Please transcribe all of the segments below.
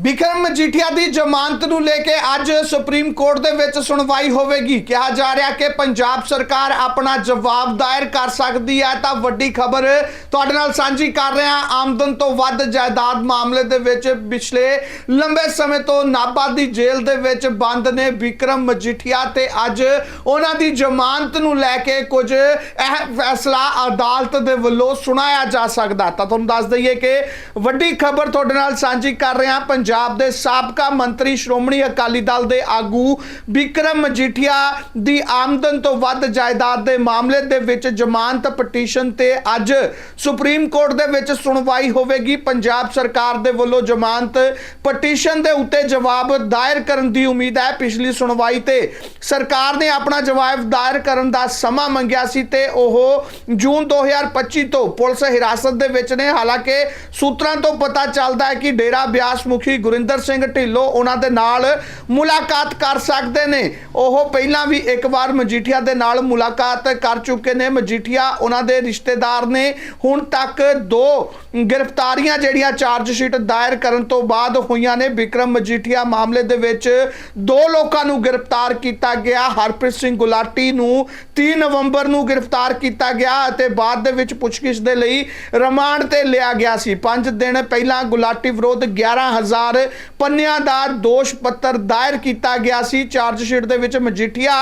ਬਿਕਰਮ ਮਜੀਠੀਆ ਦੀ ਜ਼ਮਾਨਤ ਨੂੰ ਲੈ ਕੇ ਅੱਜ ਸੁਪਰੀਮ ਕੋਰਟ ਦੇ ਵਿੱਚ ਸੁਣਵਾਈ ਹੋਵੇਗੀ। ਕਿਹਾ ਜਾ ਰਿਹਾ ਕਿ ਪੰਜਾਬ ਸਰਕਾਰ ਆਪਣਾ ਜਵਾਬ ਦਾਇਰ ਕਰ ਸਕਦੀ ਹੈ, ਤਾਂ ਵੱਡੀ ਖਬਰ ਤੁਹਾਡੇ ਨਾਲ ਸਾਂਝੀ ਕਰ ਰਹੇ ਹਾਂ। ਆਮਦਨ ਤੋਂ ਵੱਧ ਜਾਇਦਾਦ ਮਾਮਲੇ ਦੇ ਵਿੱਚ ਪਿਛਲੇ ਲੰਬੇ ਸਮੇਂ ਤੋਂ ਨਾਭਾ ਦੀ ਜੇਲ੍ਹ ਦੇ ਵਿੱਚ ਬੰਦ ਨੇ ਬਿਕਰਮ ਮਜੀਠੀਆ ਤੇ ਅੱਜ ਉਹਨਾਂ ਦੀ ਜ਼ਮਾਨਤ ਨੂੰ ਲੈ ਕੇ ਕੁਝ ਅਹਿਮ ਫੈਸਲਾ ਅਦਾਲਤ ਦੇ ਵੱਲੋਂ ਸੁਣਾਇਆ ਜਾ ਸਕਦਾ। ਤਾਂ ਤੁਹਾਨੂੰ ਦੱਸ ਦਈਏ ਕਿ ਵੱਡੀ ਖਬਰ ਤੁਹਾਡੇ ਨਾਲ ਸਾਂਝੀ ਕਰ ਰਹੇ ਹਾਂ। ਪੰਜਾਬ ਦੇ ਸਾਬਕਾ ਮੰਤਰੀ ਸ਼੍ਰੋਮਣੀ ਅਕਾਲੀ ਦਲ ਦੇ ਆਗੂ ਵਿਕਰਮ ਮਜੀਠੀਆ ਦੀ ਆਮਦਨ ਤੋਂ ਵੱਧ ਜਾਇਦਾਦ ਦੇ ਮਾਮਲੇ ਦੇ ਵਿੱਚ ਜ਼ਮਾਨਤ ਪਟੀਸ਼ਨ ਤੇ ਅੱਜ ਸੁਪਰੀਮ ਕੋਰਟ ਦੇ ਵਿੱਚ ਸੁਣਵਾਈ ਹੋਵੇਗੀ। ਪੰਜਾਬ ਸਰਕਾਰ ਦੇ ਵੱਲੋਂ ਜ਼ਮਾਨਤ ਪਟੀਸ਼ਨ ਦੇ ਉੱਤੇ ਜਵਾਬ ਦਾਇਰ ਕਰਨ ਦੀ ਉਮੀਦ ਹੈ। ਪਿਛਲੀ ਸੁਣਵਾਈ ਤੇ ਸਰਕਾਰ ਨੇ ਆਪਣਾ ਜਵਾਬ ਦਾਇਰ ਕਰਨ ਦਾ ਸਮਾਂ ਮੰਗਿਆ ਸੀ ਤੇ ਉਹ ਜੂਨ 2025 ਤੋਂ ਪੁਲਿਸ ਹਿਰਾਸਤ ਦੇ ਵਿੱਚ ਨੇ। ਹਾਲਾਂਕਿ ਸੂਤਰਾਂ ਤੋਂ ਪਤਾ ਚੱਲਦਾ ਹੈ ਕਿ ਡੇਰਾ ਬਿਆਸ ਮੁਖੀ ਗੁਰਿੰਦਰ ਸਿੰਘ ਢਿੱਲੋਂ ਉਹਨਾਂ ਦੇ ਨਾਲ ਮੁਲਾਕਾਤ ਕਰ ਸਕਦੇ ਨੇ। ਉਹ ਪਹਿਲਾਂ ਵੀ ਇੱਕ ਵਾਰ ਮਜੀਠੀਆ ਦੇ ਨਾਲ ਮੁਲਾਕਾਤ ਕਰ ਚੁੱਕੇ ਨੇ। ਮਜੀਠੀਆ ਉਹਨਾਂ ਦੇ ਰਿਸ਼ਤੇਦਾਰ ਨੇ। ਹੁਣ ਤੱਕ ਦੋ ਗ੍ਰਿਫਤਾਰੀਆਂ ਜਿਹੜੀਆਂ ਚਾਰਜ ਸ਼ੀਟ ਦਾਇਰ ਕਰਨ ਤੋਂ ਬਾਅਦ ਹੋਈਆਂ ਨੇ। ਵਿਕਰਮ ਮਜੀਠੀਆ ਮਾਮਲੇ ਦੇ ਵਿੱਚ ਦੋ ਲੋਕਾਂ ਨੂੰ ਗ੍ਰਿਫਤਾਰ ਕੀਤਾ ਗਿਆ। ਹਰਪ੍ਰੀਤ ਸਿੰਘ ਗੁਲਾਟੀ ਨੂੰ 3 ਨਵੰਬਰ ਨੂੰ ਗ੍ਰਿਫਤਾਰ ਕੀਤਾ ਗਿਆ ਅਤੇ ਬਾਅਦ ਦੇ ਵਿੱਚ ਪੁੱਛਗਿੱਛ ਦੇ ਲਈ ਰਿਮਾਂਡ ਤੇ ਲਿਆ ਗਿਆ ਸੀ। 5 ਦਿਨ ਪਹਿਲਾਂ ਗੁਲਾਟੀ ਵਿਰੁੱਧ 11000 ਪੰਨਿਆਂ ਦਾ ਦੋਸ਼ ਪੱਤਰ ਦਾਇਰ ਕੀਤਾ ਗਿਆ ਸੀ। ਚਾਰਜ ਸ਼ੀਟ ਦੇ ਵਿੱਚ ਮਜੀਠੀਆ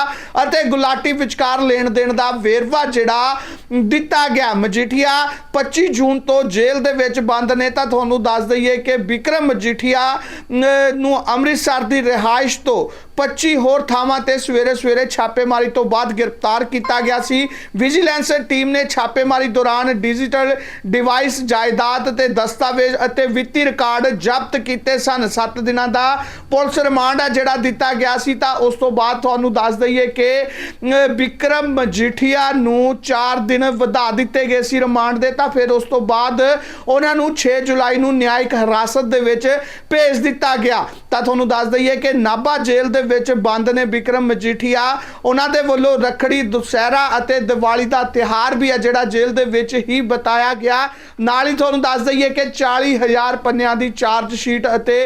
ਅਤੇ ਗੁਲਾਟੀ ਵਿਚਕਾਰ ਲੈਣ ਦੇਣ ਦਾ ਵੇਰਵਾ ਜਿਹੜਾ ਦਿੱਤਾ ਗਿਆ। ਮਜੀਠੀਆ 25 ਜੂਨ ਤੋਂ ਜੇਲ੍ਹ ਦੇ ਵਿੱਚ ਬੰਦ ਨੇ। ਤਾਂ ਤੁਹਾਨੂੰ ਦੱਸ ਦਈਏ ਕਿ ਵਿਕਰਮ ਮਜੀਠੀਆ ਅਮ, ਨੂੰ ਅੰਮ੍ਰਿਤਸਰ ਦੀ ਰਿਹਾਇਸ਼ ਤੋਂ 25 ਹੋਰ ਥਾਵਾਂ ਤੇ ਸਵੇਰੇ ਸਵੇਰੇ ਛਾਪੇਮਾਰੀ ਤੋਂ ਬਾਅਦ ਗ੍ਰਿਫਤਾਰ ਕੀਤਾ ਗਿਆ ਸੀ। ਵਿਜੀਲੈਂਸ ਟੀਮ ਨੇ ਛਾਪੇਮਾਰੀ ਦੌਰਾਨ ਡਿਜੀਟਲ ਡਿਵਾਈਸ ਜਾਇਦਾਦ ਤੇ ਦਸਤਾਵੇਜ਼ ਅਤੇ ਵਿੱਤੀ ਰਿਕਾਰਡ ਜ਼ਬਤ ਕੀਤੇ ਸਨ। 7 ਦਿਨਾਂ ਦਾ ਪੁਲਿਸ ਰਿਮਾਂਡ ਆ ਜਿਹੜਾ ਦਿੱਤਾ ਗਿਆ ਸੀ ਤਾਂ ਉਸ ਤੋਂ ਬਾਅਦ ਤੁਹਾਨੂੰ ਦੱਸ ਦਈਏ ਕਿ ਅਮ, ਵਿਕਰਮ ਮਜੀਠੀਆ ਨੂੰ 4 ਦਿਨ ਵਧਾ ਦਿੱਤੇ ਗਏ ਸੀ ਰਿਮਾਂਡ ਦੇ। ਤਾਂ ਫਿਰ ਉਸ ਤੋਂ ਬਾਅਦ ਉਹਨਾਂ ਨੂੰ 6 ਜੁਲਾਈ ਨੂੰ ਨਿਆਇਕ ਹਿਰਾਸਤ ਦੇ ਵਿੱਚ ਭੇਜ ਦਿੱਤਾ ਗਿਆ। ਤਾਂ ਤੁਹਾਨੂੰ ਦੱਸ ਦਈਏ ਕਿ ਨਾਭਾ ਜੇਲ੍ਹ ਦੇ ਵਿੱਚ ਬੰਦ ਨੇ ਵਿਕਰਮ ਮਜੀਠੀਆ। ਉਹਨਾਂ ਦੇ ਵੱਲੋਂ ਰੱਖੜੀ, ਦੁਸਹਿਰਾ ਅਤੇ ਦੀਵਾਲੀ ਦਾ ਤਿਹਾਰ ਵੀ ਹੈ, ਜਿਹੜਾ ਜੇਲ੍ਹ ਦੇ ਵਿੱਚ ਹੀ ਬਤਾਇਆ ਗਿਆ। ਨਾਲ ਹੀ ਤੁਹਾਨੂੰ ਦੱਸ ਦਈਏ ਕਿ 40000 ਪੰਨਿਆਂ ਦੀ ਚਾਰਜ ਸ਼ੀਟ ਅਤੇ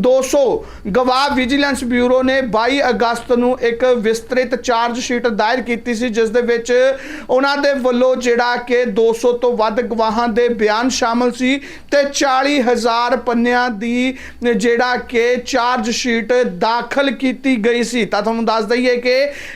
200 ਗਵਾਹ ਵਿਜੀਲੈਂਸ ਬਿਊਰੋ ਨੇ 22 ਅਗਸਤ ਨੂੰ ਇੱਕ ਵਿਸਤ੍ਰਿਤ ਚਾਰਜ ਸ਼ੀਟ ਦਾਇਰ ਕੀਤੀ ਸੀ, ਜਿਸ ਦੇ ਵਿੱਚ ਉਹਨਾਂ ਦੇ ਵੱਲੋਂ ਜਿਹੜਾ ਕਿ 200 ਤੋਂ ਵੱਧ ਗਵਾਹਾਂ ਦੇ ਬਿਆਨ ਸ਼ਾਮਲ ਸੀ ਤੇ 40000 ਪੰਨਿਆਂ ਦੀ ਜਿਹੜਾ ਕਿ ਚਾਰਜ ਸ਼ੀਟ ਦਾਖਲ ਕੀਤੀ ਗਈ ਸੀ। ਤਾਂ ਤੁਹਾਨੂੰ ਦੱਸ ਦਈਏ ਕਿ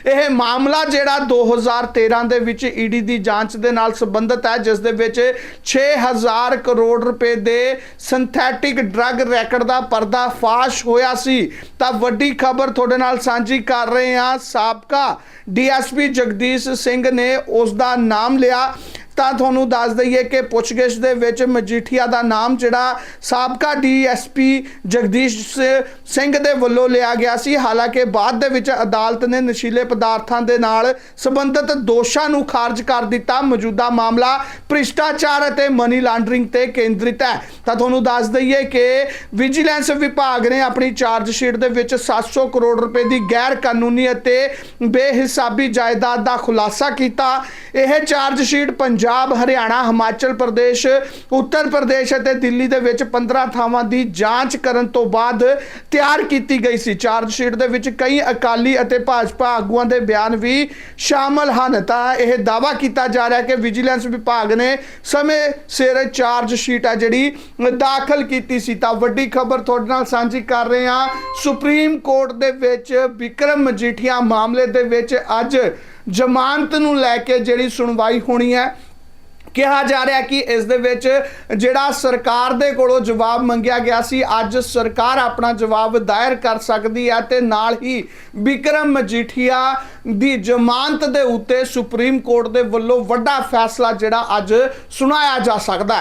ਇਹ ਮਾਮਲਾ ਜਿਹੜਾ 2013 ਦੇ ਵਿੱਚ ਈਡੀ ਦੀ ਜਾਂਚ ਦੇ ਨਾਲ ਸੰਬੰਧਿਤ ਹੈ, ਜਿਸ ਦੇ ਵਿੱਚ 6000 ਕਰੋੜ ਰੁਪਏ ਦੇ ਸਿੰਥੈਟਿਕ ਡਰੱਗ ਰੈਕਟ ਦਾ ਪਰਦਾਫਾਸ਼ ਹੋਇਆ ਸੀ। ਤਾਂ ਵੱਡੀ ਖਬਰ ਤੁਹਾਡੇ ਨਾਲ ਸਾਂਝੀ ਕਰ ਰਹੇ ਹਾਂ। ਸਾਬਕਾ ਡੀਐਸਪੀ ਜਗਦੀਸ਼ ਸਿੰਘ ਨੇ ਉਸ ਦਾ ਨਾਮ ਲਿਆ। ਤਾਂ ਤੁਹਾਨੂੰ ਦੱਸ ਦਈਏ ਕਿ ਪੁੱਛਗਿੱਛ ਦੇ ਵਿੱਚ ਮਜੀਠੀਆ ਦਾ ਨਾਮ ਜਿਹੜਾ ਸਾਬਕਾ ਡੀਐਸਪੀ ਜਗਦੀਸ਼ ਸਿੰਘ ਦੇ ਵੱਲੋਂ ਲਿਆ ਗਿਆ ਸੀ। ਹਾਲਾਂਕਿ ਬਾਅਦ ਦੇ ਵਿੱਚ ਅਦਾਲਤ ਨੇ ਨਸ਼ੀਲੇ ਪਦਾਰਥਾਂ ਦੇ ਨਾਲ ਸੰਬੰਧਿਤ ਦੋਸ਼ਾਂ ਨੂੰ ਖਾਰਜ ਕਰ ਦਿੱਤਾ। ਮੌਜੂਦਾ ਮਾਮਲਾ ਭ੍ਰਿਸ਼ਟਾਚਾਰ ਅਤੇ ਮਨੀ ਲਾਂਡਰਿੰਗ ਤੇ ਕੇਂਦਰਿਤ ਹੈ। ਤਾਂ ਤੁਹਾਨੂੰ ਦੱਸ ਦਈਏ ਕਿ ਵਿਜੀਲੈਂਸ ਵਿਭਾਗ ਨੇ ਆਪਣੀ ਚਾਰਜ ਸ਼ੀਟ ਦੇ ਵਿੱਚ 700 ਕਰੋੜ ਰੁਪਏ ਦੀ ਗੈਰ ਕਾਨੂੰਨੀ ਅਤੇ ਬੇਹਿਸਾਬੀ ਜਾਇਦਾਦ ਦਾ ਖੁਲਾਸਾ ਕੀਤਾ। ਇਹ ਚਾਰਜ ਸ਼ੀਟ ਪੰਜਾਬ, ਹਰਿਆਣਾ, ਹਿਮਾਚਲ ਪ੍ਰਦੇਸ਼, ਉੱਤਰ ਪ੍ਰਦੇਸ਼ ਅਤੇ ਦਿੱਲੀ ਦੇ ਵਿੱਚ 15 ਥਾਵਾਂ ਦੀ ਜਾਂਚ ਕਰਨ ਤੋਂ ਬਾਅਦ ਤਿਆਰ ਕੀਤੀ ਗਈ ਸੀ। ਚਾਰਜ ਸ਼ੀਟ ਦੇ ਵਿੱਚ ਕਈ ਅਕਾਲੀ ਅਤੇ ਭਾਜਪਾ ਆਗੂਆਂ ਦੇ ਬਿਆਨ ਵੀ ਸ਼ਾਮਲ ਹਨ। ਤਾਂ ਇਹ ਦਾਵਾ ਕੀਤਾ ਜਾ ਰਿਹਾ ਕਿ ਵਿਜੀਲੈਂਸ ਵਿਭਾਗ ਨੇ ਸਮੇਂ ਸਿਰ ਚਾਰਜ ਸ਼ੀਟ ਹੈ ਜਿਹੜੀ, ਦਾਖਲ ਕੀਤੀ ਸੀ। ਤਾਂ ਵੱਡੀ ਖਬਰ ਤੁਹਾਡੇ ਨਾਲ ਸਾਂਝੀ ਕਰ ਰਹੇ ਹਾਂ। ਸੁਪਰੀਮ ਕੋਰਟ ਦੇ ਵਿੱਚ ਵਿਕਰਮ ਮਜੀਠੀਆ ਮਾਮਲੇ ਦੇ ਵਿੱਚ ਅੱਜ ਜ਼ਮਾਨਤ ਨੂੰ ਲੈ ਕੇ ਜਿਹੜੀ ਸੁਣਵਾਈ ਹੋਣੀ ਹੈ। ਕਿਹਾ ਜਾ ਰਿਹਾ ਕਿ ਇਸ ਦੇ ਵਿੱਚ ਜਿਹੜਾ ਸਰਕਾਰ ਦੇ ਕੋਲੋਂ ਜਵਾਬ ਮੰਗਿਆ ਗਿਆ ਸੀ, ਅੱਜ ਸਰਕਾਰ ਆਪਣਾ ਜਵਾਬ ਦਾਇਰ ਕਰ ਸਕਦੀ ਹੈ ਤੇ ਨਾਲ ਹੀ ਵਿਕਰਮ ਮਜੀਠੀਆ ਦੀ ਜ਼ਮਾਨਤ ਦੇ ਉੱਤੇ ਸੁਪਰੀਮ ਕੋਰਟ ਦੇ ਵੱਲੋਂ ਵੱਡਾ ਫੈਸਲਾ ਜਿਹੜਾ ਅੱਜ ਸੁਣਾਇਆ ਜਾ ਸਕਦਾ ਹੈ।